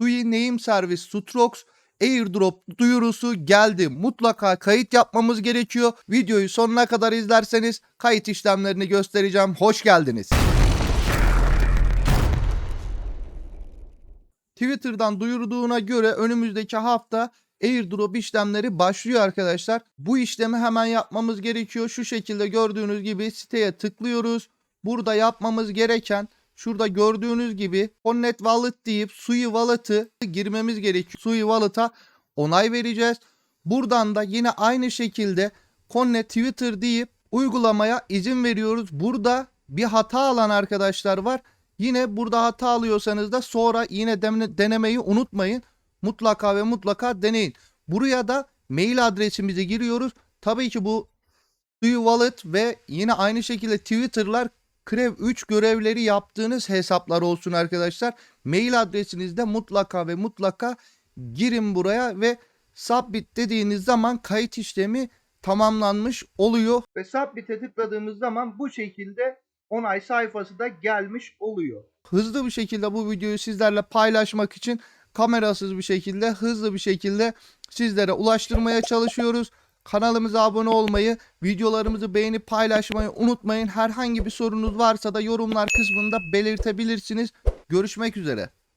Sui Name Service Sutrox airdrop duyurusu geldi. Mutlaka kayıt yapmamız gerekiyor. Videoyu sonuna kadar izlerseniz kayıt işlemlerini göstereceğim. Hoş geldiniz. Twitter'dan duyurduğuna göre önümüzdeki hafta airdrop işlemleri başlıyor arkadaşlar. Bu işlemi hemen yapmamız gerekiyor. Şu şekilde gördüğünüz gibi siteye tıklıyoruz. Burada yapmamız gereken şurada gördüğünüz gibi Connect Wallet deyip Sui Wallet'ı girmemiz gerekiyor. Sui Wallet'a onay vereceğiz. Buradan da yine aynı şekilde Connect Twitter deyip uygulamaya izin veriyoruz. Burada bir hata alan arkadaşlar var. Yine burada hata alıyorsanız da sonra yine denemeyi unutmayın. Mutlaka ve mutlaka deneyin. Buraya da mail adresimizi giriyoruz. Tabii ki bu Sui Wallet ve yine aynı şekilde Twitter'lar Krev 3 görevleri yaptığınız hesaplar olsun arkadaşlar. Mail adresinizde mutlaka ve mutlaka girin buraya ve submit dediğiniz zaman kayıt işlemi tamamlanmış oluyor. Ve submit'e tıkladığımız zaman bu şekilde onay sayfası da gelmiş oluyor. Hızlı bir şekilde bu videoyu sizlerle paylaşmak için kamerasız bir şekilde hızlı bir şekilde sizlere ulaştırmaya çalışıyoruz. Kanalımıza abone olmayı, videolarımızı beğenip paylaşmayı unutmayın. Herhangi bir sorunuz varsa da yorumlar kısmında belirtebilirsiniz. Görüşmek üzere.